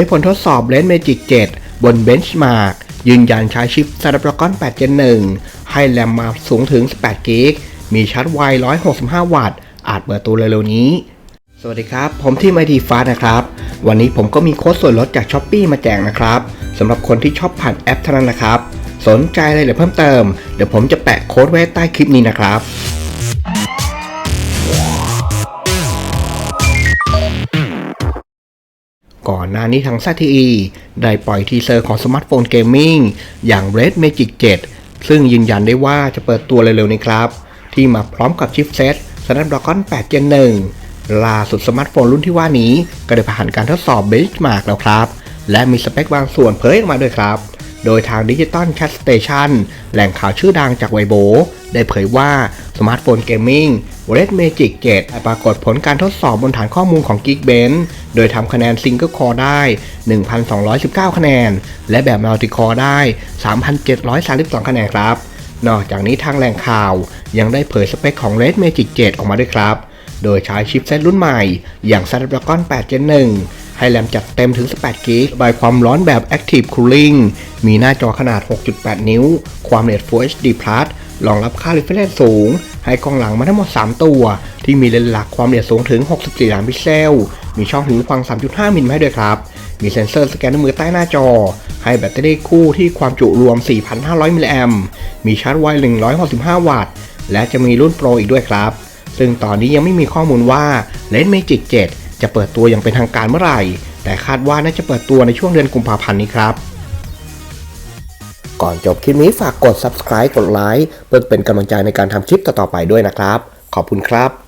ยผลทดสอบเลนส์ Magic 7บน Benchmark ยืนยันใช้ชิป Snapdragon 8 Gen 1 ให้แรมมาสูงถึง 18 g b มีชาร์จไว 165 วัตต์ อาจเปิดตัวเร็วๆนี้ สวัสดีครับ ผมที่ไมทีฟ้านะครับ วันนี้ผมก็มีโค้ดส่วนลดจาก s h อ p e e มาแจกนะครับ สำหรับคนที่ชอบผ่านแอปเท่านั้นนะครับ สนใจอะไรหรือเพิ่มเติม เดี๋ยวผมจะแปะโค้ดไว้ใต้คลิปนี้นะครับ ก่อนหน้านี้ทาง ZTE ได้ปล่อยทีเซอร์ของสมาร์ทโฟนเกมมิ่งอย่าง Red Magic 7 ซึ่งยืนยันได้ว่าจะเปิดตัวเร็วๆนี้ครับ ที่มาพร้อมกับชิปเซ็ต Snapdragon 8 Gen 1ล่าสุดสมาร์ทโฟนรุ่นที่ว่านี้ก็ได้ผ่านการทดสอบเบ n c h m a r k แล้วครับ และมีสเปคบางส่วนเผยออกมาด้วยครับ โดยทาง Digital Cat Station แหล่งข่าวชื่อดังจากไวโบ ได้เผยว่าสมาร์ทโฟนเกมมิ่ง Red Magic 7ได้ปรากฏผลการทดสอบบนฐานข้อมูลของ Geekbench โดยทำคะแนน Single Core ได้ 1,219 คะแนน และแบบ Multi Core ได้ 3,732 คะแนนครับ นอกจากนี้ทางแหล่งข่าวยังได้เผยสเปคของ Red Magic 7 ออกมาด้วยครับ โดยใช้ชิปเซตรุ่นใหม่ อย่าง Snapdragon 8 Gen 1 ให้แรมจัดเต็มถึง 18 g b ระบายความร้อนแบบ Active Cooling มีหน้าจอขนาด 6.8 นิ้ว ความละเอียด Full HD Plus รองรับค่า refresh สูง ให้กล้องหลังมาทั้งหมด 3 ตัว ที่มีเลนส์หลักความละเอียดสูงถึง 64 ล้านพิกเซล มีช่องหูฟัง 3.5 มิลให้ด้วยครับ มีเซ็นเซอร์สแกนนิ้วมือใต้หน้าจอ ให้แบตเตอรี่คู่ที่ความจุรวม 4,500 มิลลิแอมมีชาร์จไว 165 วัตต์ และจะมีรุ่นโปรอีกด้วยครับ ซึ่งตอนนี้ยังไม่มีข้อมูลว่า Lens Magic 7 จะเปิดตัวอย่างเป็นทางการเมื่อไหร่ แต่คาดว่าน่าจะเปิดตัวในช่วงเดือนกุมภาพันธ์นี้ครับ ก่อนจบคลิปนี้ฝากกด subscribe กดไลค์เพื่อเป็นกำลังใจในการทำคลิปต่อๆไปด้วยนะครับ ขอบคุณครับ